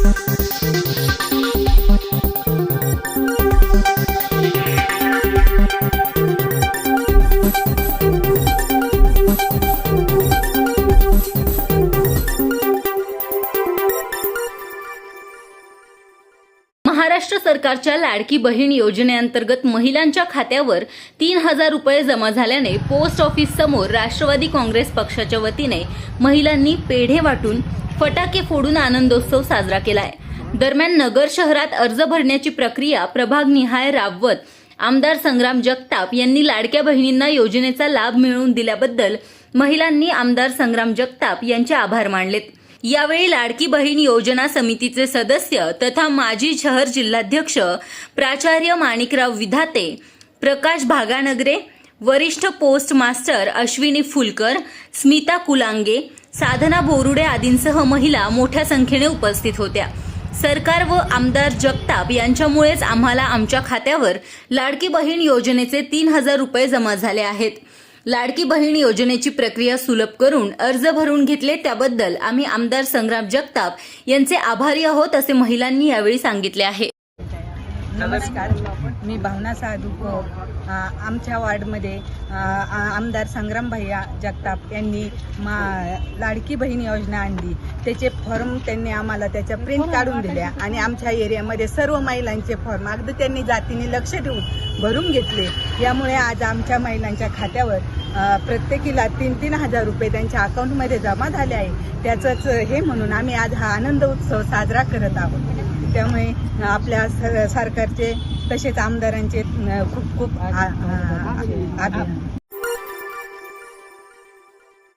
Thank you. Maharashtra सरकारच्या लाडकी बहीण योजनेअंतर्गत महिलांच्या खात्यावर तीन हजार रुपये जमा झाल्याने पोस्ट ऑफिस समोर राष्ट्रवादी काँग्रेस पक्षाच्या वतीने महिलांनी पेढे वाटून फटाके फोडून आनंदोत्सव साजरा केलाय. दरम्यान नगर शहरात अर्ज भरण्याची प्रक्रिया प्रभागनिहाय राबवत आमदार संग्राम जगताप यांनी लाडक्या बहिणींना योजनेचा लाभ मिळवून दिल्याबद्दल महिलांनी आमदार संग्राम जगताप यांचे आभार मानलेत. यावेळी लाडकी बहीण योजना समितीचे सदस्य तथा माजी शहर जिल्हाध्यक्ष प्राचार्य माणिकराव विधाते प्रकाश भागानगरे वरिष्ठ पोस्ट मास्टर अश्विनी फुलकर स्मिता कुलांगे साधना बोरुडे आदींसह महिला मोठ्या संख्येने उपस्थित होत्या. सरकार व आमदार जगताप यांच्यामुळेच आम्हाला आमच्या खात्यावर लाडकी बहीण योजनेचे तीन हजार रुपये जमा झाले आहेत. लाडकी बहीण योजनेची प्रक्रिया सुलभ करून अर्ज भरून घेतले त्याबद्दल आम्ही आमदार संग्राम जगताप यांचे आभारी आहोत असे महिलांनी यावेळी सांगितले आहे. नमस्कार. मी भावना साधू आमच्या वार्डमध्ये आमदार संग्राम भैया जगताप यांनी मा लाडकी बहीण योजना आणली. त्याचे फॉर्म त्यांनी आम्हाला त्याच्या प्रिंट काढून दिल्या आणि आमच्या एरियामध्ये सर्व महिलांचे फॉर्म अगदी त्यांनी जातीने लक्ष ठेवून भरून घेतले. यामुळे आज आमच्या महिलांच्या खात्यावर प्रत्येकीला तीन तीन हजार रुपये त्यांच्या अकाउंटमध्ये जमा झाले आहे. त्याचंच हे म्हणून आम्ही आज हा आनंद उत्सव साजरा करत आहोत. त्यामुळे आपल्या स- सरकारचे तसेच आमदारांचे खूप खूप आभार